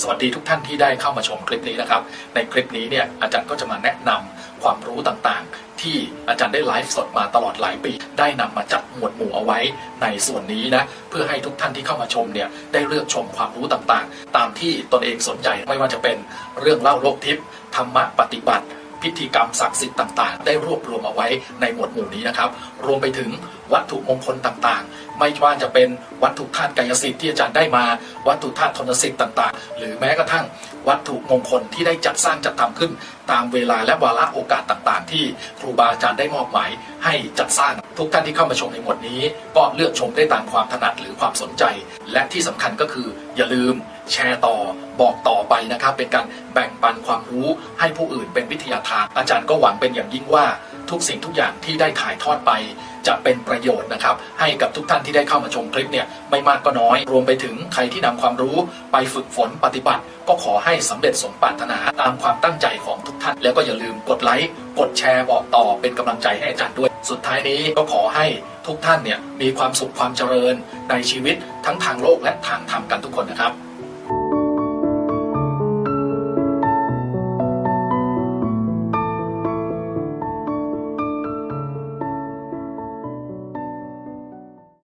สวัสดีทุกท่านที่ได้เข้ามาชมคลิปนี้นะครับ ในคลิปนี้เนี่ยอาจารย์ก็จะมาแนะนำความรู้ต่างๆ ที่อาจารย์ได้ไลฟ์สดมาตลอดหลายปี ได้นำมาจัดหมวดหมู่เอาไว้ในส่วนนี้นะเพื่อให้ทุกท่านที่เข้ามาชมเนี่ยได้เลือกชมความรู้ต่างๆ ตามที่ตนเองสนใจไม่ว่าจะเป็นเรื่องเล่าโลกทิพย์ธรรมะปฏิบัติ พิธีกรรมศักดิ์สิทธิ์ต่างๆ ได้รวบรวมเอาไว้ในหมวดหมู่นี้นะครับ รวมไปถึงวัตถุมงคลต่างๆ ไม่ว่าจะเป็นวัตถุธาตุกายสิทธิ์ที่อาจารย์ได้มา วัตถุธาตุทนสิทธิ์ต่างๆ หรือแม้กระทั่งวัตถุมงคลที่ได้จัดสร้างจัดทำขึ้น ตามเวลาและวาระโอกาสต่างๆ ที่ครูบาอาจารย์ได้มอบหมายให้จัดสร้างทุกท่านที่เข้ามาชมในหมวดนี้ ก็เลือกชมได้ตามความถนัดหรือความสนใจ และที่สำคัญก็คืออย่าลืม แชร์ต่อบอกต่อไปนะครับ เป็นการแบ่งปันความรู้ให้ผู้อื่นเป็นวิทยาทาน อาจารย์ก็หวังเป็นอย่างยิ่งว่าทุกสิ่งทุกอย่างที่ได้ถ่ายทอดไป จะเป็นประโยชน์นะครับ ให้กับทุกท่านที่ได้เข้ามาชมคลิปเนี่ยไม่มากก็น้อย รวมไปถึงใครที่นำความรู้ไปฝึกฝนปฏิบัติ ก็ขอให้สำเร็จสมปรารถนาตามความตั้งใจของทุกท่าน แล้วก็อย่าลืมกดไลค์กดแชร์บอกต่อเป็นกำลังใจให้อาจารย์ด้วย สุดท้ายนี้ก็ขอให้ทุกท่านเนี่ยมีความสุขความเจริญในชีวิตทั้งทางโลกและทางธรรมกันทุกคนนะครับ